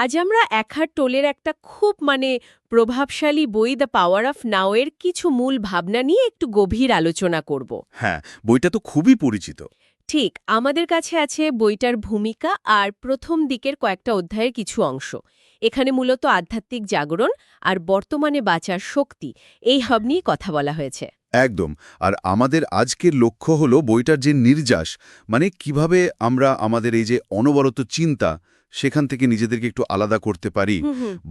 আজ আমরা একহার টোলের একটা খুব মানে প্রভাবশালী বই দ্য পাওয়ার অফ নাওয়ের কিছু মূল ভাবনা নিয়ে একটু গভীর আলোচনা করব। হ্যাঁ বইটা তো খুবই পরিচিত। ঠিক আমাদের কাছে আছে বইটার ভূমিকা আর প্রথম দিকের কয়েকটা অধ্যায়ের কিছু অংশ। এখানে মূলত আধ্যাত্মিক জাগরণ আর বর্তমানে বাঁচার শক্তি এই হব নিয়ে কথা বলা হয়েছে। একদম আর আমাদের আজকের লক্ষ্য হলো বইটার যে নির্যাস মানে কীভাবে আমরা আমাদের এই যে অনবরত চিন্তা সেখান থেকে নিজেদেরকে একটু আলাদা করতে পারি।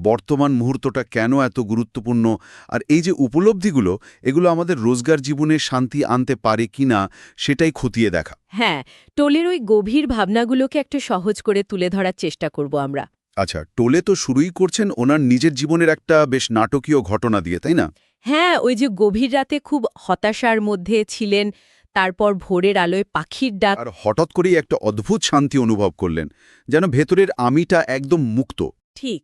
বর্তমান মুহূর্তটা কেন এত গুরুত্বপূর্ণ? আর এই যে উপলব্ধিগুলো এগুলো আমাদের রোজগার জীবনে শান্তি আনতে পারে কিনা সেটাই খতিয়ে দেখা। হ্যাঁ টোলের ওই গভীর ভাবনাগুলোকে একটু সহজ করে তুলে ধরার চেষ্টা করব আমরা। আচ্ছা টোলে তো শুরুই করছেন ওনার নিজের জীবনের একটা বেশ নাটকীয় ঘটনা দিয়ে তাই না? হ্যাঁ ওই যে গভীর রাতে খুব হতাশার মধ্যে ছিলেন তারপর ভোরের আলোয় পাখির ডাক আর হঠাৎ করেই একটা অদ্ভুত শান্তি অনুভব করলেন যেন ভেতরের আমিটা একদম মুক্ত। ঠিক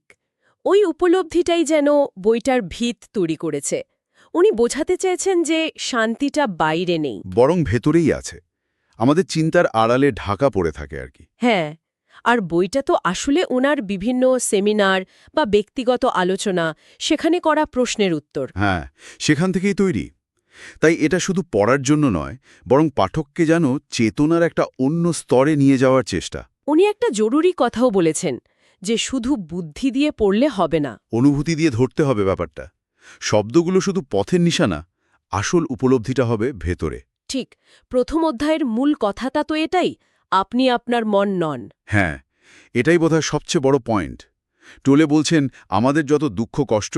ওই উপলব্ধিটাই যেন বইটার ভিত তৈরি করেছে। উনি বোঝাতে চেয়েছেন যে শান্তিটা বাইরে নেই। বরং ভেতরেই আছে। আমাদের চিন্তার আড়ালে ঢাকা পড়ে থাকে আর কি। হ্যাঁ আর বইটা তো আসলে ওনার বিভিন্ন সেমিনার বা ব্যক্তিগত আলোচনা সেখানে করা প্রশ্নের উত্তর। হ্যাঁ সেখান থেকেই তৈরি। তাই এটা শুধু পড়ার জন্য নয় বরং পাঠককে যেন চেতনার একটা অন্য স্তরে নিয়ে যাওয়ার চেষ্টা। উনি একটা জরুরি কথাও বলেছেন যে শুধু বুদ্ধি দিয়ে পড়লে হবে না। অনুভূতি দিয়ে ধরতে হবে ব্যাপারটা। শব্দগুলো শুধু পথের নিশানা আসল উপলব্ধিটা হবে ভেতরে। ঠিক প্রথম অধ্যায়ের মূল কথাটা তো এটাই আপনি আপনার মন নন। হ্যাঁ এটাই বোধহয় সবচেয়ে বড় পয়েন্ট। টোলে বলছেন আমাদের যত দুঃখ কষ্ট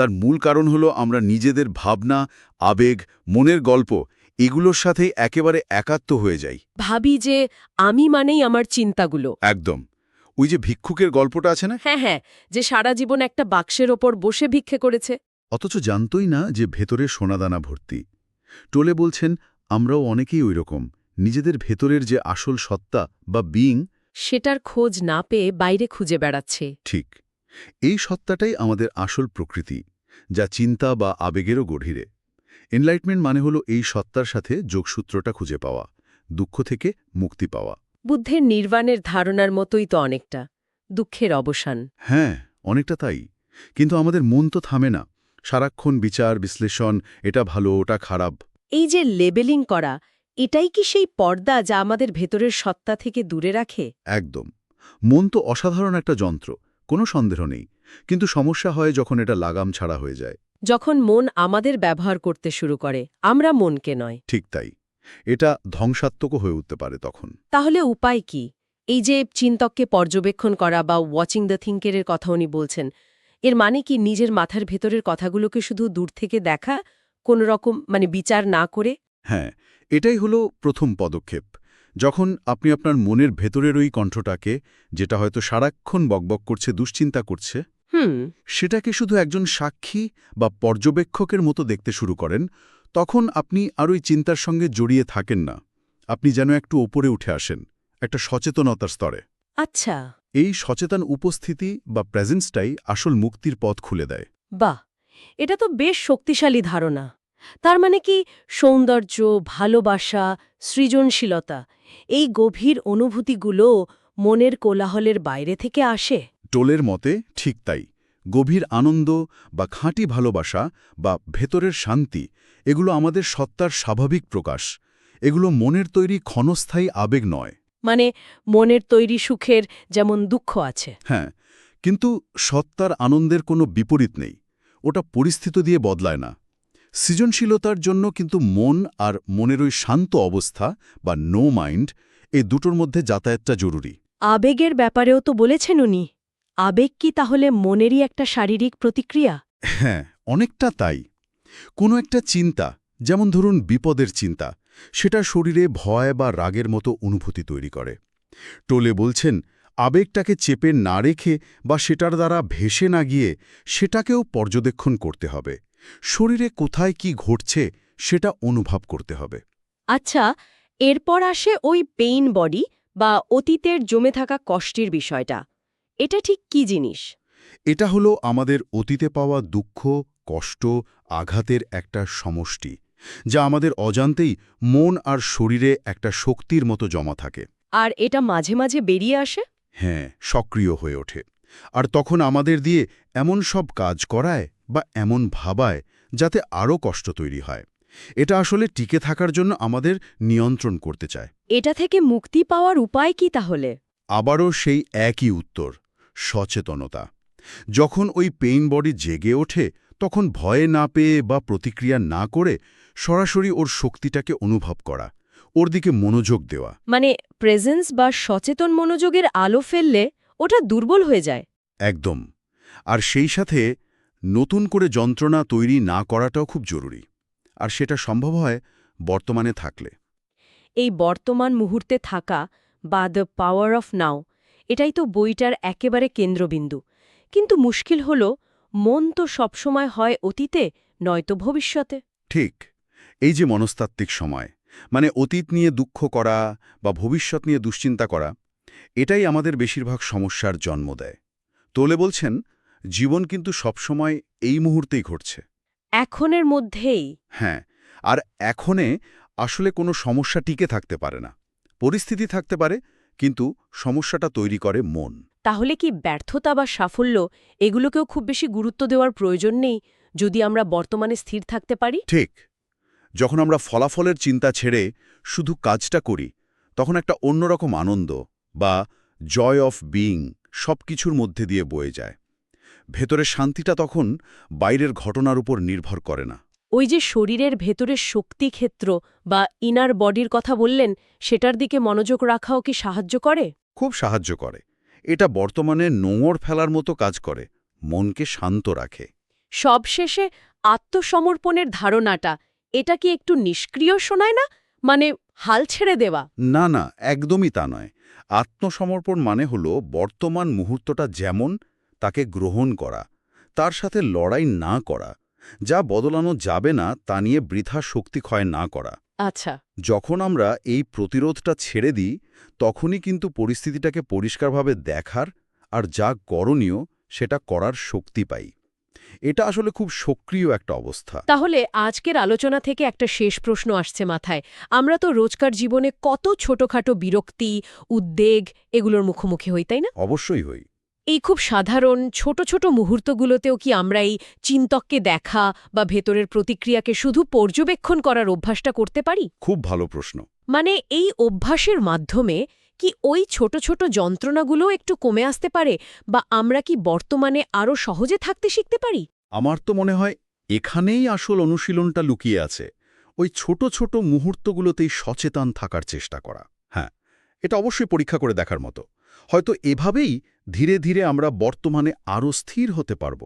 তার মূল কারণ হলো আমরা নিজেদের ভাবনা আবেগ মনের গল্প এগুলোর সাথে একেবারে একাত্ম হয়ে যাই। ভাবি যে আমি মানেই আমার চিন্তাগুলো। একদম। ওই যে ভিক্ষুকের গল্পটা আছে না? হ্যাঁ হ্যাঁ যে সারা জীবন একটা বাক্সের ওপর বসে ভিক্ষে করেছে। অথচ জানতই না যে ভেতরে সোনাদানা ভর্তি। টোলে বলছেন আমরাও অনেকেই ওই রকম নিজেদের ভেতরের যে আসল সত্তা বা বিং সেটার খোঁজ না পেয়ে বাইরে খুঁজে বেড়াচ্ছে। ঠিক। এই সত্তাটাই আমাদের আসল প্রকৃতি। যা চিন্তা বা আবেগেরও গভীরে। এনলাইটমেন্ট মানে হলো এই সত্তার সাথে যোগসূত্রটা খুঁজে পাওয়া দুঃখ থেকে মুক্তি পাওয়া। বুদ্ধের নির্বাণের ধারণার মতোই তো অনেকটা দুঃখের অবসান। হ্যাঁ অনেকটা তাই। কিন্তু আমাদের মন তো থামে না। সারাক্ষণ বিচার বিশ্লেষণ এটা ভালো ওটা খারাপ। এই যে লেবেলিং করা এটাই কি সেই পর্দা যা আমাদের ভেতরের সত্তা থেকে দূরে রাখে? একদম। মন তো অসাধারণ একটা যন্ত্র কোনো সন্দেহ নেই। কিন্তু সমস্যা হয় যখন এটা লাগাম ছাড়া হয়ে যায়। যখন মন আমাদের ব্যবহার করতে শুরু করে আমরা মনকে নয়। ঠিক তাই। এটা ধ্বংসাত্মকও হয়ে উঠতে পারে তখন। তাহলে উপায় কি? এই যে চিন্তককে পর্যবেক্ষণ করা বা ওয়াচিং দ্য থিঙ্কেরের কথা উনি বলছেন এর মানে কি নিজের মাথার ভেতরের কথাগুলোকে শুধু দূর থেকে দেখা কোনো রকম মানে বিচার না করে? হ্যাঁ এটাই হলো প্রথম পদক্ষেপ। যখন আপনি আপনার মনের ভেতরের ওই কণ্ঠটাকে যেটা হয়তো সারাক্ষণ বকবক করছে দুশ্চিন্তা করছে সেটাকে শুধু একজন সাক্ষী বা পর্যবেক্ষকের মতো দেখতে শুরু করেন তখন আপনি আর ওই চিন্তার সঙ্গে জড়িয়ে থাকেন না। আপনি যেন একটু ওপরে উঠে আসেন একটা সচেতনতার স্তরে। আচ্ছা। এই সচেতন উপস্থিতি বা প্রেজেন্সটাই আসল মুক্তির পথ খুলে দেয়। বাহ! এটা তো বেশ শক্তিশালী ধারণা। তার মানে কি সৌন্দর্য ভালোবাসা সৃজনশীলতা এই গভীর অনুভূতিগুলো মনের কোলাহলের বাইরে থেকে আসে? টোলের মতে ঠিক তাই। গভীর আনন্দ বা খাঁটি ভালোবাসা বা ভেতরের শান্তি এগুলো আমাদের সত্তার স্বাভাবিক প্রকাশ। এগুলো মনের তৈরি ক্ষণস্থায়ী আবেগ নয়। মানে মনের তৈরি সুখের যেমন দুঃখ আছে। হ্যাঁ কিন্তু সত্তার আনন্দের কোনো বিপরীত নেই। ওটা পরিস্থিতি দিয়ে বদলায় না। সৃজনশীলতার জন্য কিন্তু মন আর মনের ওই শান্ত অবস্থা বা নো মাইন্ড এই দুটোর মধ্যে যাতায়াতটা জরুরি। আবেগের ব্যাপারেও তো বলেছেন উনি। আবেগ কি তাহলে মনেরই একটা শারীরিক প্রতিক্রিয়া? হ্যাঁ অনেকটা তাই। কোনো একটা চিন্তা যেমন ধরুন বিপদের চিন্তা সেটা শরীরে ভয় বা রাগের মতো অনুভূতি তৈরি করে। টোলে বলছেন আবেগটাকে চেপে না রেখে বা সেটার দ্বারা ভেসে না গিয়ে সেটাকেও পর্যবেক্ষণ করতে হবে। শরীরে কোথায় কি ঘটছে সেটা অনুভব করতে হবে। আচ্ছা এরপর আসে ওই পেইন বডি বা অতীতের জমে থাকা কষ্টের বিষয়টা। এটা ঠিক কি জিনিস? এটা হলো আমাদের অতীতে পাওয়া দুঃখ কষ্ট আঘাতের একটা সমষ্টি যা আমাদের অজান্তেই মন আর শরীরে একটা শক্তির মতো জমা থাকে। আর এটা মাঝে মাঝে বেরিয়ে আসে? হ্যাঁ সক্রিয় হয়ে ওঠে। আর তখন আমাদের দিয়ে এমন সব কাজ করায় বা এমন ভাবায় যাতে আরও কষ্ট তৈরি হয়। এটা আসলে টিকে থাকার জন্য আমাদের নিয়ন্ত্রণ করতে চায়। এটা থেকে মুক্তি পাওয়ার উপায় কি তাহলে? আবারও সেই একই উত্তর। সচেতনতা। যখন ওই পেইন বডি জেগে ওঠে তখন ভয়ে না পেয়ে বা প্রতিক্রিয়া না করে সরাসরি ওর শক্তিটাকে অনুভব করা ওর দিকে মনোযোগ দেওয়া। মানে প্রেজেন্স বা সচেতন মনোযোগের আলো ফেললে ওটা দুর্বল হয়ে যায়। একদম। আর সেই সাথে নতুন করে যন্ত্রণা তৈরি না করাটাও খুব জরুরি। আর সেটা সম্ভব হয় বর্তমানে থাকলে। এই বর্তমান মুহূর্তে থাকা বা দ্য পাওয়ার অফ নাও এটাই তো বইটার একেবারে কেন্দ্রবিন্দু। কিন্তু মুশকিল হল মন তো সবসময় হয় অতীতে নয়তো ভবিষ্যতে। ঠিক। এই যে মনস্তাত্ত্বিক সময় মানে অতীত নিয়ে দুঃখ করা বা ভবিষ্যৎ নিয়ে দুশ্চিন্তা করা এটাই আমাদের বেশিরভাগ সমস্যার জন্ম দেয়। তোলে বলছেন জীবন কিন্তু সবসময় এই মুহূর্তেই ঘটছে। এখনের মধ্যেই। হ্যাঁ আর এখনে আসলে কোনো সমস্যা টিকে থাকতে পারে না। পরিস্থিতি থাকতে পারে কিন্তু সমস্যাটা তৈরি করে মন। তাহলে কি ব্যর্থতা বা সাফল্য এগুলোকেও খুব বেশি গুরুত্ব দেওয়ার প্রয়োজন নেই যদি আমরা বর্তমানে স্থির থাকতে পারি? ঠিক। যখন আমরা ফলাফলের চিন্তা ছেড়ে শুধু কাজটা করি তখন একটা অন্যরকম আনন্দ বা জয় অফ বিইং সব কিছুর মধ্যে দিয়ে বয়ে যায়। ভেতরের শান্তিটা তখন বাইরের ঘটনার উপর নির্ভর করে না। ওই যে শরীরের ভেতরের শক্তি ক্ষেত্র বা ইনার বডির কথা বললেন সেটার দিকে মনোযোগ রাখাও কি সাহায্য করে? খুব সাহায্য করে। এটা বর্তমানে নোংর ফেলার মতো কাজ করে মনকে শান্ত রাখে। সবশেষে আত্মসমর্পণের ধারণাটা এটা কি একটু নিষ্ক্রিয় শোনায় না? মানে হাল ছেড়ে দেওয়া? না না একদমই তা নয়। আত্মসমর্পণ মানে হল বর্তমান মুহূর্তটা যেমন তাকে গ্রহণ করা তার সাথে লড়াই না করা যা বদলানো যাবে না তা নিয়ে বৃথা শক্তি ক্ষয় না করা। আচ্ছা। যখন আমরা এই প্রতিরোধটা ছেড়ে দিই তখনই কিন্তু পরিস্থিতিটাকে পরিষ্কারভাবে দেখার আর যা করণীয় সেটা করার শক্তি পাই। এটা আসলে খুব সক্রিয় একটা অবস্থা। তাহলে আজকের আলোচনা থেকে একটা শেষ প্রশ্ন আসছে মাথায়। আমরা তো রোজকার জীবনে কত ছোটখাটো বিরক্তি উদ্বেগ এগুলোর মুখোমুখি হই তাই না? অবশ্যই হই। এই খুব সাধারণ ছোট ছোট মুহূর্তগুলোতেও কি আমরা এই চিন্তককে দেখা বা ভেতরের প্রতিক্রিয়াকে শুধু পর্যবেক্ষণ করার অভ্যাসটা করতে পারি? খুব ভালো প্রশ্ন। মানে এই অভ্যাসের মাধ্যমে কি ওই ছোট ছোট যন্ত্রণাগুলো একটু কমে আসতে পারে বা আমরা কি বর্তমানে আরও সহজে থাকতে শিখতে পারি? আমার তো মনে হয় এখানেই আসল অনুশীলনটা লুকিয়ে আছে। ওই ছোট ছোট মুহূর্তগুলোতেই সচেতন থাকার চেষ্টা করা। হ্যাঁ এটা অবশ্যই পরীক্ষা করে দেখার মতো। হয়তো এভাবেই ধীরে ধীরে আমরা বর্তমানে আরও স্থির হতে পারব।